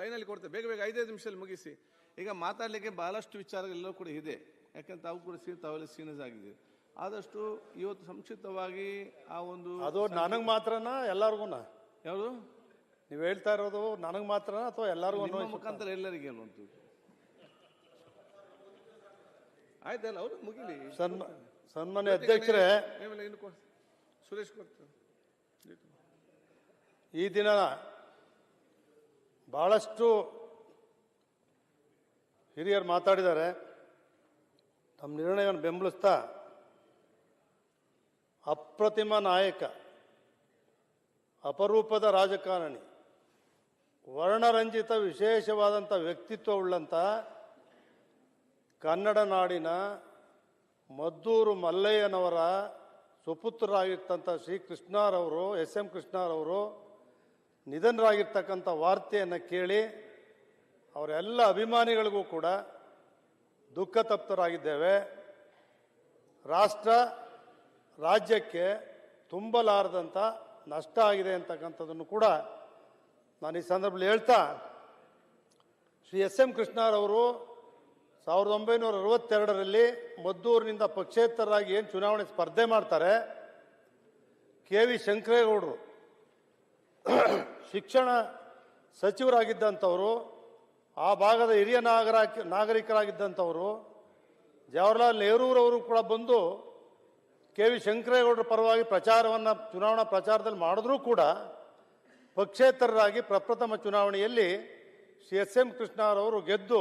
ಲೈನಲ್ಲಿ ಕೊಡ್ತೇವೆ. ಬೇಗ ಬೇಗ ಐದೈದು ನಿಮಿಷದಲ್ಲಿ ಮುಗಿಸಿ. ಈಗ ಮಾತಾಡಲಿಕ್ಕೆ ಬಹಳಷ್ಟು ವಿಚಾರಗಳೆಲ್ಲವೂ ಕೂಡ ಇದೆ. ಯಾಕಂದ್ರೆ ಅವು ಕೂಡ ಸೀನ್ ತಾವೆಲ್ಲ ಸೀನಸ್ ಆಗಿದೆ ಆದಷ್ಟು ಇವತ್ತು ಸಂಕ್ಷಿಪ್ತವಾಗಿ ಆ ಒಂದು ಅದು ನನಗೆ ಮಾತ್ರನಾ ಎಲ್ಲಾರ್ಗುನಾ? ಯಾವುದು? ನೀವು ಹೇಳ್ತಾ ಇರೋದು ನನಗೆ ಮಾತ್ರನಾ ಅಥವಾ ಎಲ್ಲರಿಗೂ ನಿಮ್ಮ ಮುಖಾಂತರ ಎಲ್ಲರಿಗೆ ಅನ್ನುವಂಥದ್ದು ಆಯ್ತಲ್ಲ ಅವರು ಮುಗಿಲಿ. ಸನ್ಮ ಸನ್ಮಾನ್ಯ ಅಧ್ಯಕ್ಷರೇ. ಸುರೇಶ್ ಕೊಡ್ತಾರೆ ಈ ದಿನ ಬಹಳಷ್ಟು ಹಿರಿಯರು ಮಾತಾಡಿದ್ದಾರೆ. ತಮ್ಮ ನಿರ್ಣಯವನ್ನು ಬೆಂಬಲಿಸ್ತಾ ಅಪ್ರತಿಮ ನಾಯಕ, ಅಪರೂಪದ ರಾಜಕಾರಣಿ, ವರ್ಣರಂಜಿತ ವಿಶೇಷವಾದಂಥ ವ್ಯಕ್ತಿತ್ವವುಳ್ಳಂಥ ಕನ್ನಡ ನಾಡಿನ ಮದ್ದೂರು ಮಲ್ಲಯ್ಯನವರ ಸುಪುತ್ರರಾಗಿರ್ತಂಥ ಶ್ರೀ ಕೃಷ್ಣರವರು, ಎಸ್ ಎಂ ಕೃಷ್ಣರವರು ನಿಧನರಾಗಿರ್ತಕ್ಕಂಥ ವಾರ್ತೆಯನ್ನು ಕೇಳಿ ಅವರೆಲ್ಲ ಅಭಿಮಾನಿಗಳಿಗೂ ಕೂಡ ದುಃಖ ತಪ್ತರಾಗಿದ್ದೇವೆ. ರಾಷ್ಟ್ರ ರಾಜ್ಯಕ್ಕೆ ತುಂಬಲಾರದಂಥ ನಷ್ಟ ಆಗಿದೆ ಅಂತಕ್ಕಂಥದ್ದನ್ನು ಕೂಡ ನಾನು ಈ ಸಂದರ್ಭದಲ್ಲಿ ಹೇಳ್ತಾ, ಶ್ರೀ ಎಸ್ ಎಂ ಕೃಷ್ಣರವರು ಸಾವಿರದ ಒಂಬೈನೂರ ಅರವತ್ತೆರಡರಲ್ಲಿ ಮದ್ದೂರಿನಿಂದ ಪಕ್ಷೇತರರಾಗಿ ಏನು ಚುನಾವಣೆ ಸ್ಪರ್ಧೆ ಮಾಡ್ತಾರೆ, ಕೆ ವಿ ಶಂಕರೇಗೌಡರು ಶಿಕ್ಷಣ ಸಚಿವರಾಗಿದ್ದಂಥವರು, ಆ ಭಾಗದ ಹಿರಿಯ ನಾಗರ ನಾಗರಿಕರಾಗಿದ್ದಂಥವರು, ಜವಾಹರ್ಲಾಲ್ ನೆಹರೂರವರು ಕೂಡ ಬಂದು ಕೆ ವಿ ಶಂಕರೇಗೌಡರ ಪರವಾಗಿ ಪ್ರಚಾರವನ್ನು, ಚುನಾವಣಾ ಪ್ರಚಾರದಲ್ಲಿ ಮಾಡಿದ್ರೂ ಕೂಡ ಪಕ್ಷೇತರರಾಗಿ ಪ್ರಪ್ರಥಮ ಚುನಾವಣೆಯಲ್ಲಿ ಶ್ರೀ ಎಸ್ ಎಂ ಕೃಷ್ಣರವರು ಗೆದ್ದು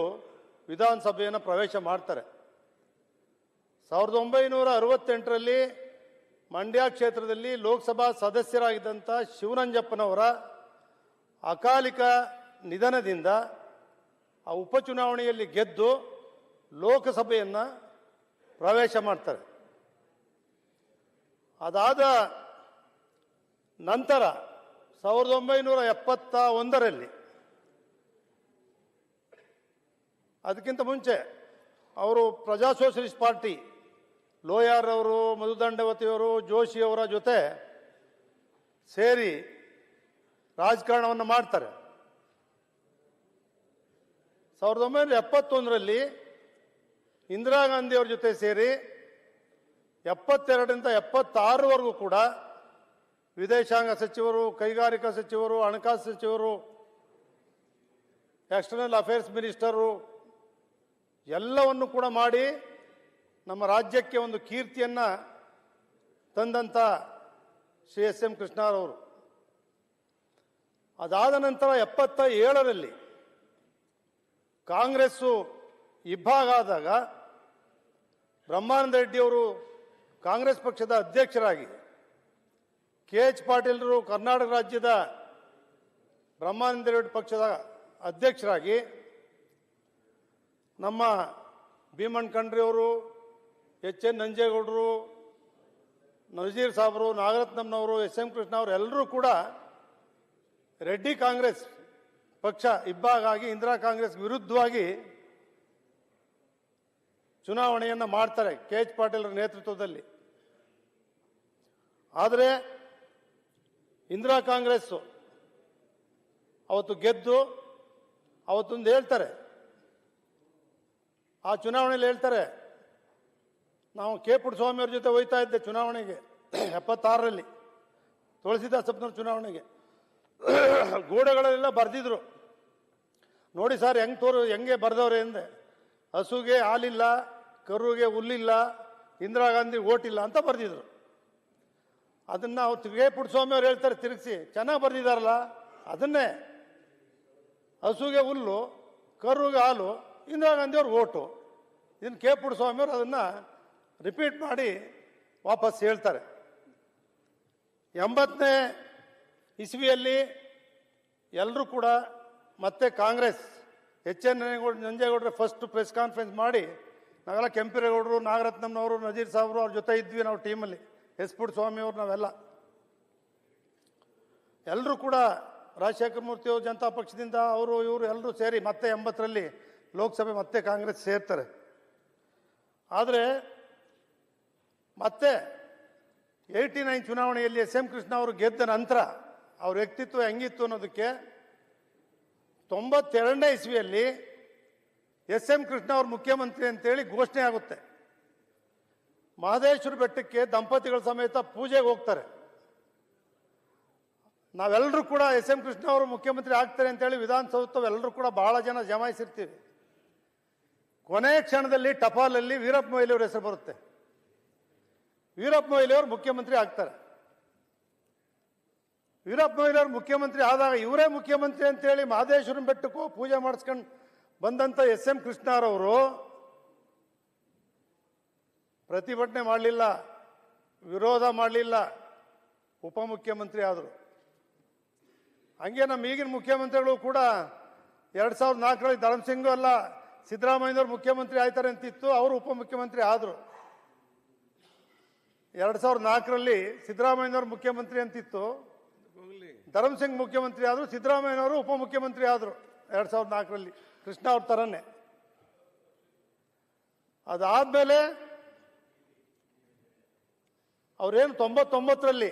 ವಿಧಾನಸಭೆಯನ್ನು ಪ್ರವೇಶ ಮಾಡ್ತಾರೆ. ಸಾವಿರದ ಒಂಬೈನೂರ ಅರವತ್ತೆಂಟರಲ್ಲಿ ಮಂಡ್ಯ ಕ್ಷೇತ್ರದಲ್ಲಿ ಲೋಕಸಭಾ ಸದಸ್ಯರಾಗಿದ್ದಂಥ ಶಿವನಂಜಪ್ಪನವರ ಅಕಾಲಿಕ ನಿಧನದಿಂದ ಆ ಉಪಚುನಾವಣೆಯಲ್ಲಿ ಗೆದ್ದು ಲೋಕಸಭೆಯನ್ನು ಪ್ರವೇಶ ಮಾಡ್ತಾರೆ. ಅದಾದ ನಂತರ ಸಾವಿರದ ಒಂಬೈನೂರ ಎಪ್ಪತ್ತ ಒಂದರಲ್ಲಿ ಅದಕ್ಕಿಂತ ಮುಂಚೆ ಅವರು ಪ್ರಜಾ ಸೋಷಲಿಸ್ಟ್ ಪಾರ್ಟಿ ಲೋಯಾರ್ ಅವರು ಮಧುದಂಡವತಿಯವರು ಜೋಶಿಯವರ ಜೊತೆ ಸೇರಿ ರಾಜಕಾರಣವನ್ನು ಮಾಡ್ತಾರೆ. ಸಾವಿರದ ಒಂಬೈನೂರ ಎಪ್ಪತ್ತೊಂದರಲ್ಲಿ ಇಂದಿರಾ ಗಾಂಧಿಯವ್ರ ಜೊತೆ ಸೇರಿ ಎಪ್ಪತ್ತೆರಡರಿಂದ ಎಪ್ಪತ್ತಾರವರೆಗೂ ಕೂಡ ವಿದೇಶಾಂಗ ಸಚಿವರು, ಕೈಗಾರಿಕಾ ಸಚಿವರು, ಹಣಕಾಸು ಸಚಿವರು ಎಕ್ಸ್ಟರ್ನಲ್ ಅಫೇರ್ಸ್ ಮಿನಿಸ್ಟರು ಎಲ್ಲವನ್ನು ಕೂಡ ಮಾಡಿ ನಮ್ಮ ರಾಜ್ಯಕ್ಕೆ ಒಂದು ಕೀರ್ತಿಯನ್ನು ತಂದಂಥ ಶ್ರೀ ಎಸ್ ಎಂ ಕೃಷ್ಣರವರು ಅದಾದ ನಂತರ ಎಪ್ಪತ್ತ ಏಳರಲ್ಲಿ ಕಾಂಗ್ರೆಸ್ಸು ಇಬ್ಬಾಗ ಆದಾಗ ಬ್ರಹ್ಮಾನಂದ ರೆಡ್ಡಿಯವರು ಕಾಂಗ್ರೆಸ್ ಪಕ್ಷದ ಅಧ್ಯಕ್ಷರಾಗಿ ಕೆ ಎಚ್ ಪಾಟೀಲರು ಕರ್ನಾಟಕ ರಾಜ್ಯದ ಬ್ರಹ್ಮಾನಂದ ರೆಡ್ಡಿ ಪಕ್ಷದ ಅಧ್ಯಕ್ಷರಾಗಿ ನಮ್ಮ ಭೀಮಣ್ಣ ಖಂಡ್ರೆಯವರು ಎಚ್ ಎನ್ ನಂಜೇಗೌಡರು, ನಜೀರ್ ಸಾಬ್ರು, ನಾಗರತ್ನಂನವರು, ಎಸ್ ಎಂ ಕೃಷ್ಣ ಅವರು ಎಲ್ಲರೂ ಕೂಡ ರೆಡ್ಡಿ ಕಾಂಗ್ರೆಸ್ ಪಕ್ಷ ಇಬ್ಬಾಗಾಗಿ, ಇಂದಿರಾ ಕಾಂಗ್ರೆಸ್ ವಿರುದ್ಧವಾಗಿ ಚುನಾವಣೆಯನ್ನು ಮಾಡ್ತಾರೆ ಕೆ ಎಚ್ ಪಾಟೀಲರ ನೇತೃತ್ವದಲ್ಲಿ. ಆದರೆ ಇಂದಿರಾ ಕಾಂಗ್ರೆಸ್ಸು ಅವತ್ತು ಗೆದ್ದು ಅವತ್ತೊಂದು ಹೇಳ್ತಾರೆ. ಆ ಚುನಾವಣೆಯಲ್ಲಿ ಹೇಳ್ತಾರೆ ನಾವು ಕೆ ಪುಟ್ಟಸ್ವಾಮಿಯವ್ರ ಜೊತೆ ಹೋಯ್ತಾ ಇದ್ದೆ ಚುನಾವಣೆಗೆ, ಎಪ್ಪತ್ತಾರರಲ್ಲಿ. ತುಳಸಿದಾಸಪ್ಪನವ್ರ ಚುನಾವಣೆಗೆ. ಗೋಡೆಗಳಲ್ಲೆಲ್ಲ ಬರೆದಿದ್ರು. ನೋಡಿ ಸರ್, ಹೆಂಗೆ ತೋರು, ಹೆಂಗೆ ಬರೆದವ್ರೆ ಎಂದೆ. ಹಸುಗೆ ಹಾಲಿಲ್ಲ, ಕರುಗೆ ಹುಲ್ಲಿಲ್ಲ, ಇಂದಿರಾ ಗಾಂಧಿ ಓಟಿಲ್ಲ ಅಂತ ಬರೆದಿದ್ರು. ಅದನ್ನ ಅವ್ರು ಕೆ ಪುಟ್ಟಸ್ವಾಮಿ ಅವ್ರು ಹೇಳ್ತಾರೆ, ತಿರುಗಿಸಿ. ಚೆನ್ನಾಗಿ ಬರೆದಿದ್ದಾರಲ್ಲ ಅದನ್ನೇ. ಹಸುಗೆ ಹುಲ್ಲು, ಕರುಗೆ ಹಾಲು, ಇಂದಿರಾ ಗಾಂಧಿ ಅವ್ರಿಗೆ ಓಟು. ಇದನ್ನು ಕೆ ಪುಟ್ಟಸ್ವಾಮಿ ಅವರು ಅದನ್ನು ರಿಪೀಟ್ ಮಾಡಿ, ವಾಪಸ್ ಹೇಳ್ತಾರೆ. ಎಂಬತ್ತನೇ ಇಸ್ವಿಯಲ್ಲಿ ಎಲ್ಲರೂ ಕೂಡ ಮತ್ತೆ ಕಾಂಗ್ರೆಸ್ ಎಚ್ ಎನ್ ನಂಜೇಗೌಡರು ಫಸ್ಟ್ ಪ್ರೆಸ್ ಕಾನ್ಫರೆನ್ಸ್ ಮಾಡಿ, ನಾವೆಲ್ಲ ಕೆಂಪೇಗೌಡರು, ನಾಗರತ್ನಂನವರು, ನಜೀರ್ ಸಾಬ್ರು ಅವ್ರ ಜೊತೆ ಇದ್ವಿ ನಾವು ಟೀಮಲ್ಲಿ ಎಸ್ ಸ್ವಾಮಿ ಸ್ವಾಮಿಯವರು ನಾವೆಲ್ಲ. ಎಲ್ಲರೂ ಕೂಡ ರಾಜಶೇಖರ ಮೂರ್ತಿ ಅವರು, ಜನತಾ ಪಕ್ಷದಿಂದ ಅವರು, ಇವರು ಎಲ್ಲರೂ ಸೇರಿ ಮತ್ತೆ ಎಂಬತ್ತರಲ್ಲಿ ಲೋಕಸಭೆ ಮತ್ತೆ ಕಾಂಗ್ರೆಸ್ ಸೇರ್ತಾರೆ. ಆದರೆ ಮತ್ತೆ ಏಯ್ಟಿ ನೈನ್ ಚುನಾವಣೆಯಲ್ಲಿ ಎಸ್ ಎಂ ಕೃಷ್ಣ ಅವರು ಗೆದ್ದ ನಂತರ ಅವ್ರ ವ್ಯಕ್ತಿತ್ವ ಹೆಂಗಿತ್ತು ಅನ್ನೋದಕ್ಕೆ ತೊಂಬತ್ತೆರಡನೇ ಇಸ್ವಿಯಲ್ಲಿ ಎಸ್ ಎಂ ಕೃಷ್ಣ ಅವರು ಮುಖ್ಯಮಂತ್ರಿ ಅಂತೇಳಿ ಘೋಷಣೆ ಆಗುತ್ತೆ. ಮಹದೇಶ್ವರ ಬೆಟ್ಟಕ್ಕೆ ದಂಪತಿಗಳ ಸಮೇತ ಪೂಜೆಗೆ ಹೋಗ್ತಾರೆ. ನಾವೆಲ್ಲರೂ ಕೂಡ ಎಸ್ ಎಂ ಕೃಷ್ಣ ಅವರು ಮುಖ್ಯಮಂತ್ರಿ ಆಗ್ತಾರೆ ಅಂತೇಳಿ ವಿಧಾನಸೌಧವೆಲ್ಲರೂ ಕೂಡ ಬಹಳ ಜನ ಜಮಾಯಿಸಿರ್ತೀವಿ. ಕೊನೆ ಕ್ಷಣದಲ್ಲಿ ಟಪಾಲಲ್ಲಿ ವೀರಪ್ಪ ಮೊಯ್ಲಿ ಅವರ ಹೆಸರು ಬರುತ್ತೆ. ವೀರಪ್ಪ ಮೊಯ್ಲಿ ಅವರು ಮುಖ್ಯಮಂತ್ರಿ ಆಗ್ತಾರೆ. ವೀರಪ್ಪ ಮೊಯ್ಲಿ ಅವರು ಮುಖ್ಯಮಂತ್ರಿ ಆದಾಗ ಇವರೇ ಮುಖ್ಯಮಂತ್ರಿ ಅಂತೇಳಿ ಮಹದೇಶ್ವರನ ಬೆಟ್ಟಕ್ಕೂ ಪೂಜೆ ಮಾಡಿಸ್ಕೊಂಡು ಬಂದಂತ ಎಸ್ ಎಂ ಕೃಷ್ಣರವರು ಪ್ರತಿಭಟನೆ ಮಾಡಲಿಲ್ಲ, ವಿರೋಧ ಮಾಡಲಿಲ್ಲ, ಉಪಮುಖ್ಯಮಂತ್ರಿ ಆದರು. ಹಂಗೆ ನಮ್ಮ ಈಗಿನ ಮುಖ್ಯಮಂತ್ರಿಗಳು ಕೂಡ ಎರಡು ಸಾವಿರದ ನಾಲ್ಕರಲ್ಲಿ ಧರ್ಮಸಿಂಗು ಅಲ್ಲ ಸಿದ್ದರಾಮಯ್ಯವರು ಮುಖ್ಯಮಂತ್ರಿ ಆಯ್ತಾರೆ ಅಂತಿತ್ತು, ಅವರು ಉಪಮುಖ್ಯಮಂತ್ರಿ ಆದರು. ಎರಡ್ ಸಾವಿರದ ನಾಲ್ಕರಲ್ಲಿ ಸಿದ್ದರಾಮಯ್ಯನವರು ಮುಖ್ಯಮಂತ್ರಿ ಅಂತಿತ್ತು. ಧರ್ಮಸಿಂಗ್ ಮುಖ್ಯಮಂತ್ರಿ ಆದರು ಸಿದ್ದರಾಮಯ್ಯನವರು ಉಪಮುಖ್ಯಮಂತ್ರಿ ಆದರು ಎರಡು ಸಾವಿರದ ನಾಲ್ಕರಲ್ಲಿ. ಕೃಷ್ಣ ಅವ್ರ ಥರನೇ ಅದಾದ್ಮೇಲೆ ಅವರೇನು ತೊಂಬತ್ತೊಂಬತ್ತರಲ್ಲಿ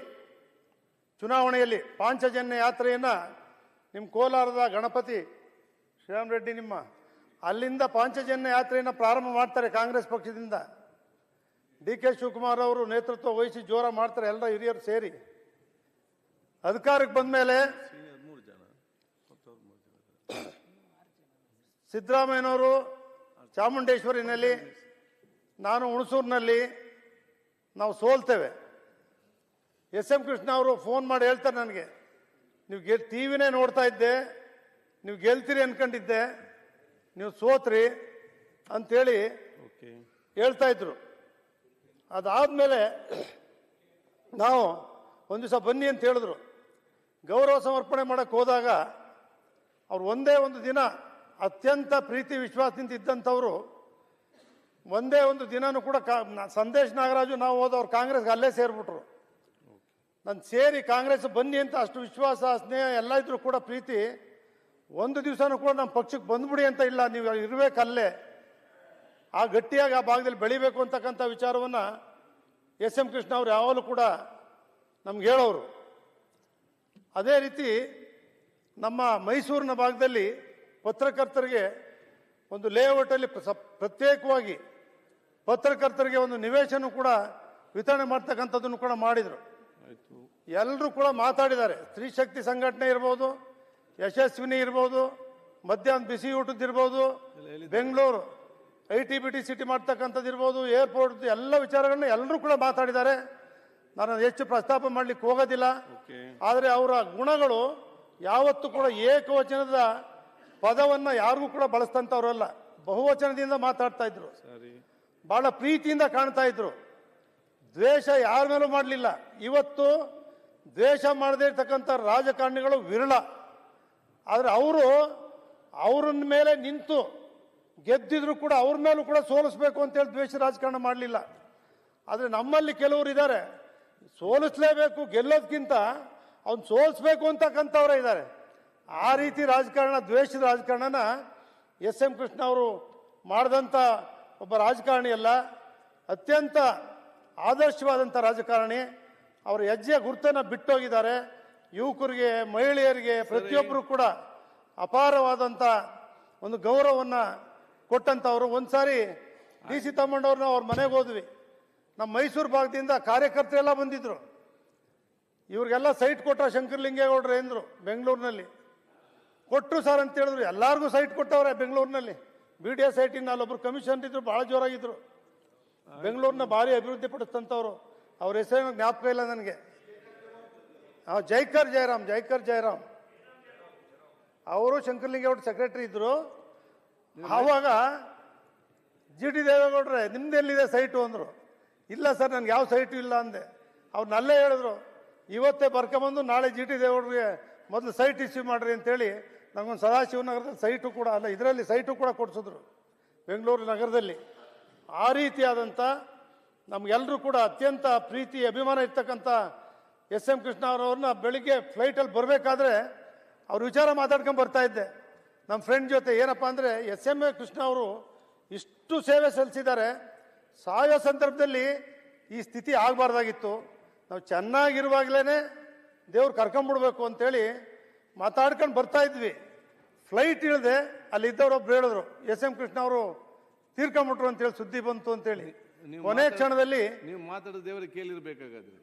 ಚುನಾವಣೆಯಲ್ಲಿ ಪಾಂಚಜನ್ಯ ಯಾತ್ರೆಯನ್ನು ನಿಮ್ಮ ಕೋಲಾರದ ಗಣಪತಿ ಶ್ರೀರಾಮ್ ರೆಡ್ಡಿ ನಿಮ್ಮ ಅಲ್ಲಿಂದ ಪಾಂಚಜನ್ಯ ಯಾತ್ರೆಯನ್ನು ಪ್ರಾರಂಭ ಮಾಡ್ತಾರೆ ಕಾಂಗ್ರೆಸ್ ಪಕ್ಷದಿಂದ. ಡಿ ಕೆ ಶಿವಕುಮಾರ್ ಅವರು ನೇತೃತ್ವ ವಹಿಸಿ ಜೋರ ಮಾಡ್ತಾರೆ ಎಲ್ಲ ಹಿರಿಯರು ಸೇರಿ. ಅಧಿಕಾರಕ್ಕೆ ಬಂದ ಮೇಲೆ ಸಿದ್ದರಾಮಯ್ಯನವರು ಚಾಮುಂಡೇಶ್ವರಿನಲ್ಲಿ ನಾನು ಹುಣಸೂರಿನಲ್ಲಿ ನಾವು ಸೋಲ್ತೇವೆ. ಎಸ್ ಎಂ ಕೃಷ್ಣ ಅವರು ಫೋನ್ ಮಾಡಿ ಹೇಳ್ತಾರೆ ನನಗೆ ನೀವು ಗೆಲ್ ಟಿ ವಿನೇ ನೋಡ್ತಾ ಇದ್ದೆ ನೀವು ಗೆಲ್ತೀರಿ ಅನ್ಕೊಂಡಿದ್ದೆ ನೀವು ಸೋತ್ರಿ ಅಂತೇಳಿ ಓಕೆ. ಹೇಳ್ತಾ ಇದ್ರು. ಅದಾದ್ಮೇಲೆ ನಾವು ಒಂದು ದಿವಸ ಬನ್ನಿ ಅಂತ ಹೇಳಿದ್ರು. ಗೌರವ ಸಮರ್ಪಣೆ ಮಾಡೋಕ್ಕೆ ಹೋದಾಗ ಅವ್ರು ಒಂದೇ ಒಂದು ದಿನ ಅತ್ಯಂತ ಪ್ರೀತಿ, ವಿಶ್ವಾಸದಿಂದ ಇದ್ದಂಥವ್ರು ಒಂದೇ ಒಂದು ದಿನನೂ ಕೂಡ ಕಾ ಸಂದೇಶ್ ನಾಗರಾಜು ನಾವು ಹೋದವ್ರು ಕಾಂಗ್ರೆಸ್ಗೆ ಅಲ್ಲೇ ಸೇರಿಬಿಟ್ರು. ನಾನು ಸೇರಿ ಕಾಂಗ್ರೆಸ್ ಬನ್ನಿ ಅಂತ ಅಷ್ಟು ವಿಶ್ವಾಸ, ಸ್ನೇಹ ಎಲ್ಲ ಇದ್ರು ಕೂಡ ಪ್ರೀತಿ, ಒಂದು ದಿವಸನೂ ಕೂಡ ನಮ್ಮ ಪಕ್ಷಕ್ಕೆ ಬಂದ್ಬಿಡಿ ಅಂತ ಇಲ್ಲ, ನೀವು ಇರಬೇಕಲ್ಲೇ. ಆ ಗಟ್ಟಿಯಾಗಿ ಆ ಭಾಗದಲ್ಲಿ ಬೆಳಿಬೇಕು ಅಂತಕ್ಕಂಥ ವಿಚಾರವನ್ನು ಎಸ್ ಎಂ ಕೃಷ್ಣ ಅವರು ಯಾವಾಗಲೂ ಕೂಡ ನಮ್ಗೆ ಹೇಳೋರು. ಅದೇ ರೀತಿ ನಮ್ಮ ಮೈಸೂರಿನ ಭಾಗದಲ್ಲಿ ಪತ್ರಕರ್ತರಿಗೆ ಒಂದು ಲೇಔಟಲ್ಲಿ ಪ್ರ- ಪ್ರತ್ಯೇಕವಾಗಿ ಪತ್ರಕರ್ತರಿಗೆ ಒಂದು ನಿವೇಶನ ಕೂಡ ವಿತರಣೆ ಮಾಡ್ತಕ್ಕಂಥದ್ದನ್ನು ಕೂಡ ಮಾಡಿದರು. ಎಲ್ಲರೂ ಕೂಡ ಮಾತಾಡಿದ್ದಾರೆ. ಸ್ತ್ರೀ ಶಕ್ತಿ ಸಂಘಟನೆ ಇರ್ಬೋದು ಯಶಸ್ವಿನಿ ಇರ್ಬೋದು ಮಧ್ಯಾಹ್ನ ಬಿಸಿ ಊಟದ್ದು ಇರ್ಬೋದು Bengaluru I T B T city ಮಾಡ್ತಕ್ಕಂಥದ್ದು ಇರ್ಬೋದು ಏರ್ಪೋರ್ಟ್ ಎಲ್ಲ ವಿಚಾರಗಳನ್ನ ಎಲ್ಲರೂ ಕೂಡ ಮಾತಾಡಿದ್ದಾರೆ. ನಾನು ಅದು ಹೆಚ್ಚು ಪ್ರಸ್ತಾಪ ಮಾಡಲಿಕ್ಕೆ ಹೋಗೋದಿಲ್ಲ. ಆದರೆ ಅವರ ಗುಣಗಳು ಯಾವತ್ತೂ ಕೂಡ ಏಕವಚನದ ಪದವನ್ನು ಯಾರಿಗೂ ಕೂಡ ಬಳಸ್ತಂಥವ್ರಲ್ಲ. ಬಹುವಚನದಿಂದ ಮಾತಾಡ್ತಾ ಇದ್ರು. ಸರಿ. ಬಹಳ ಪ್ರೀತಿಯಿಂದ ಕಾಣ್ತಾ ಇದ್ರು. ದ್ವೇಷ ಯಾರ ಮೇಲೂ ಮಾಡಲಿಲ್ಲ. ಇವತ್ತು ದ್ವೇಷ ಮಾಡದೇ ಇರ್ತಕ್ಕಂಥ ರಾಜಕಾರಣಿಗಳು ವಿರಳ. ಆದರೆ ಅವರು ಅವ್ರನ್ನ ಮೇಲೆ ನಿಂತು ಗೆದ್ದಿದ್ರು ಕೂಡ ಅವ್ರ ಮೇಲೂ ಕೂಡ ಸೋಲಿಸ್ಬೇಕು ಅಂತೇಳಿ ದ್ವೇಷ ರಾಜಕಾರಣ ಮಾಡಲಿಲ್ಲ. ಆದರೆ ನಮ್ಮಲ್ಲಿ ಕೆಲವರು ಇದ್ದಾರೆ. ಸೋಲಿಸ್ಲೇಬೇಕು ಗೆಲ್ಲೋದ್ಕಿಂತ ಅವ್ನು ಸೋಲಿಸ್ಬೇಕು ಅಂತಕ್ಕಂಥವ್ರೆ ಇದ್ದಾರೆ. ಆ ರೀತಿ ರಾಜಕಾರಣ, ದ್ವೇಷದ ರಾಜಕಾರಣನ ಎಸ್ ಎಂ ಕೃಷ್ಣ ಅವರು ಮಾಡಿದಂಥ ಒಬ್ಬ ರಾಜಕಾರಣಿ ಅಲ್ಲ. ಅತ್ಯಂತ ಆದರ್ಶವಾದಂಥ ರಾಜಕಾರಣಿ. ಅವರ ಹೆಜ್ಜೆಯ ಗುರುತನ್ನು ಬಿಟ್ಟೋಗಿದ್ದಾರೆ. ಯುವಕರಿಗೆ, ಮಹಿಳೆಯರಿಗೆ, ಪ್ರತಿಯೊಬ್ಬರು ಕೂಡ ಅಪಾರವಾದಂಥ ಒಂದು ಗೌರವವನ್ನು ಕೊಟ್ಟಂಥವ್ರು ಒಂದ್ಸಾರಿ ಡಿ ಸಿ ತಮ್ಮಣ್ಣವ್ರನ್ನ ಅವ್ರ ಮನೆಗೆ ಹೋದ್ವಿ. ನಮ್ಮ ಮೈಸೂರು ಭಾಗದಿಂದ ಕಾರ್ಯಕರ್ತರೆಲ್ಲ ಬಂದಿದ್ರು. ಇವ್ರಿಗೆಲ್ಲ ಸೈಟ್ ಕೊಟ್ಟ ಶಂಕರಲಿಂಗೇಗೌಡ್ರು ಎಂದರು ಬೆಂಗಳೂರಿನಲ್ಲಿ. ಕೊಟ್ಟರು ಸರ್ ಅಂತ ಹೇಳಿದ್ರು, ಎಲ್ಲಾರ್ಗೂ ಸೈಟ್ ಕೊಟ್ಟವ್ರೆ ಬೆಂಗಳೂರಿನಲ್ಲಿ. ಬಿ ಡಿ ಎಸ್ ಸೈಟಿನ ಅಲ್ಲೊಬ್ರು ಕಮಿಷನ್ ಇದ್ರು ಭಾಳ ಜೋರಾಗಿದ್ರು. ಬೆಂಗಳೂರಿನ ಭಾರಿ ಅಭಿವೃದ್ಧಿ ಪಡಿಸ್ತಂಥವ್ರು ಅವ್ರ ಹೆಸರಿನ ಜ್ಞಾಪಕ ಇಲ್ಲ ನನಗೆ. ಜೈಕರ್ ಜಯರಾಮ್ ಜೈಕರ್ ಜಯರಾಮ್. ಅವರು ಶಂಕರಲಿಂಗೇಗೌಡ ಸೆಕ್ರೆಟರಿ ಇದ್ರು. ಆವಾಗ ಜಿ ಟಿ ದೇವೇಗೌಡ್ರೆ, ನಿಮ್ದೆಲ್ಲಿದೆ ಸೈಟು ಅಂದರು. ಇಲ್ಲ ಸರ್, ನನ್ಗೆ ಯಾವ ಸೈಟು ಇಲ್ಲ ಅಂದೆ. ಅವ್ರು ನಲ್ಲೇ ಹೇಳಿದ್ರು, ಇವತ್ತೇ ಬರ್ಕೊಂಬಂದು ನಾಳೆ ಜಿ ಟಿ ದೇವೇಗೌಡ್ರಿಗೆ ಮೊದಲು ಸೈಟ್ ಇಶ್ಯೂ ಮಾಡ್ರಿ ಅಂತೇಳಿ ನಮಗೊಂದು ಸದಾಶಿವನಗರದಲ್ಲಿ ಸೈಟು ಕೂಡ ಅಲ್ಲ, ಇದರಲ್ಲಿ ಸೈಟು ಕೂಡ ಕೊಡಿಸಿದ್ರು, ಬೆಂಗಳೂರು ನಗರದಲ್ಲಿ. ಆ ರೀತಿಯಾದಂಥ ನಮಗೆಲ್ಲರೂ ಕೂಡ ಅತ್ಯಂತ ಪ್ರೀತಿ, ಅಭಿಮಾನ ಇರ್ತಕ್ಕಂಥ ಎಸ್ ಎಂ ಕೃಷ್ಣ ಅವರವ್ರನ್ನ ಬೆಳಿಗ್ಗೆ ಫ್ಲೈಟಲ್ಲಿ ಬರಬೇಕಾದ್ರೆ ಅವ್ರ ವಿಚಾರ ಮಾತಾಡ್ಕೊಂಡು ಬರ್ತಾ ಇದ್ದೆ. ನಮ್ಮ ಫ್ರೆಂಡ್ ಜೊತೆ ಏನಪ್ಪ ಅಂದರೆ ಎಸ್ ಎಂ ಎ ಕೃಷ್ಣ ಅವರು ಇಷ್ಟು ಸೇವೆ ಸಲ್ಲಿಸಿದ್ದಾರೆ. ಸಾಯೋ ಸಂದರ್ಭದಲ್ಲಿ ಈ ಸ್ಥಿತಿ ಆಗಬಾರ್ದಾಗಿತ್ತು. ನಾವು ಚೆನ್ನಾಗಿರುವಾಗಲೇ ದೇವ್ರು ಕರ್ಕೊಂಬಿಡ್ಬೇಕು ಅಂತೇಳಿ ಮಾತಾಡ್ಕೊಂಡು ಬರ್ತಾ ಇದ್ವಿ. ಫ್ಲೈಟ್ ಇಳಿದೆ ಅಲ್ಲಿ ಇದ್ದವ್ರು ಒಬ್ರು ಹೇಳಿದ್ರು ಎಸ್ ಎಂ ಕೃಷ್ಣ ಅವರು ತೀರ್ಕೊಂಬಿಟ್ರು ಅಂತೇಳಿ ಸುದ್ದಿ ಬಂತು ಅಂತೇಳಿ. ಕೊನೆ ಕ್ಷಣದಲ್ಲಿ ನೀವು ಮಾತಾಡೋ ದೇವರಿಗೆ ಕೇಳಿರ್ಬೇಕಾಗಾದ್ರೆ.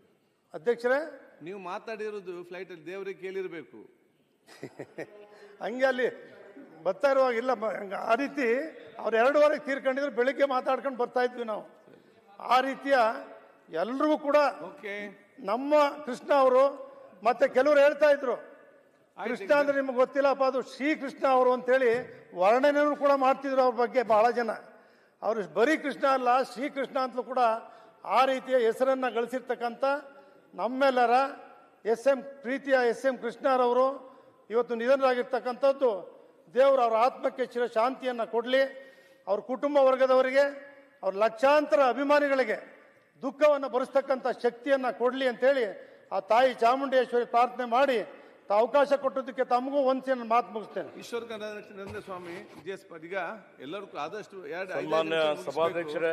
ಅಧ್ಯಕ್ಷರೇ? ನೀವು ಮಾತಾಡಿರೋದು ಫ್ಲೈಟಲ್ಲಿ ದೇವರಿಗೆ ಕೇಳಿರಬೇಕು. ಹಂಗೆ ಅಲ್ಲಿ ಬರ್ತಾ ಇರುವಾಗ ಇಲ್ಲ ಆ ರೀತಿ ಅವ್ರು ಎರಡೂವರೆಗೆ ತೀರ್ಕೊಂಡಿದ್ರು ಬೆಳಿಗ್ಗೆ ಮಾತಾಡ್ಕೊಂಡು ಬರ್ತಾ ಇದ್ವಿ ನಾವು. ಆ ರೀತಿಯ ಎಲ್ರಿಗೂ ಕೂಡ ನಮ್ಮ ಕೃಷ್ಣ ಅವರು ಮತ್ತೆ ಕೆಲವರು ಹೇಳ್ತಾ ಇದ್ರು. ಕೃಷ್ಣ ಅಂದ್ರೆ ನಿಮ್ಗೆ ಗೊತ್ತಿಲ್ಲಪ್ಪ ಅದು ಶ್ರೀಕೃಷ್ಣ ಅವರು ಅಂತೇಳಿ ವರ್ಣನೆಯನ್ನು ಕೂಡ ಮಾಡ್ತಿದ್ರು ಅವ್ರ ಬಗ್ಗೆ ಬಹಳ ಜನ. ಅವರು ಬರೀ ಕೃಷ್ಣ ಅಲ್ಲ ಶ್ರೀಕೃಷ್ಣ ಅಂತಲೂ ಕೂಡ ಆ ರೀತಿಯ ಹೆಸರನ್ನ ಗಳಿಸಿರ್ತಕ್ಕಂಥ ನಮ್ಮೆಲ್ಲರ ಎಸ್ ಎಂ ಪ್ರೀತಿಯ ಎಸ್ ಎಂ ಕೃಷ್ಣರವರು ಇವತ್ತು ನಿಧನರಾಗಿರ್ತಕ್ಕಂಥದ್ದು. ದೇವರು ಅವರ ಆತ್ಮಕ್ಕೆ ಚಿರ ಶಾಂತಿಯನ್ನು ಕೊಡಲಿ ಅವ್ರ ಕುಟುಂಬ ವರ್ಗದವರಿಗೆ ಅವ್ರ ಲಕ್ಷಾಂತರ ಅಭಿಮಾನಿಗಳಿಗೆ ದುಃಖವನ್ನು ಭರಿಸ್ತಕ್ಕಂಥ ಶಕ್ತಿಯನ್ನ ಕೊಡಲಿ ಅಂತೇಳಿ ಆ ತಾಯಿ ಚಾಮುಂಡೇಶ್ವರಿ ಪ್ರಾರ್ಥನೆ ಮಾಡಿ ತಾ ಅವಕಾಶ ಕೊಟ್ಟದಕ್ಕೆ ತಮಗೂ ಒಂದ್ಸಿ ನನ್ನ ಮಾತು ಮುಗಿಸ್ತೇನೆ. ಈಶ್ವರ ಕನ್ನಡ ಸ್ವಾಮಿ ಜಿ ಎಸ್ ಈಗ ಎಲ್ಲರಿಗೂ ಆದಷ್ಟು ಸಭಾಧ್ಯಕ್ಷರೇ